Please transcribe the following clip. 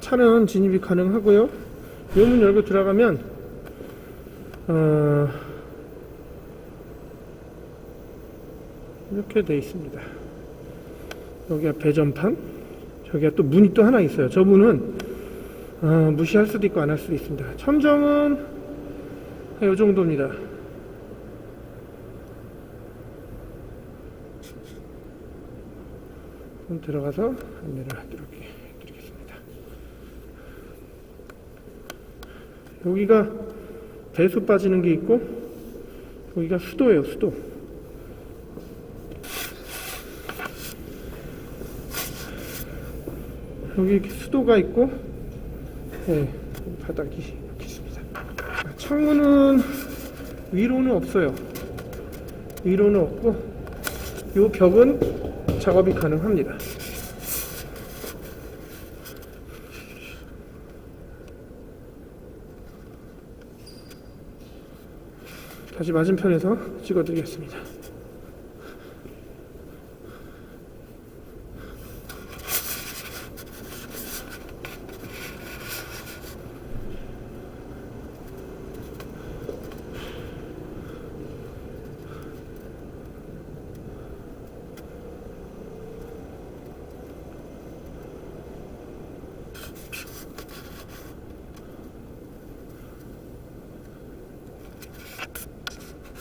차는 진입이 가능하고요. 이 문 열고 들어가면 어, 이렇게 돼 있습니다. 여기가 배전판, 저기가 또 문이 또 하나 있어요. 저 문은 어, 무시할 수도 있고 안 할 수도 있습니다. 천정은 이 정도입니다. 들어가서 안내를 하도록 해드리겠습니다. 여기가 배수 빠지는 게 있고 여기가 수도예요, 수도. 여기 이렇게 수도가 있고 네, 바닥이 이렇게 있습니다. 창문은 위로는 없어요. 위로는 없고 이 벽은 작업이 가능합니다. 다시 맞은편에서 찍어드리겠습니다.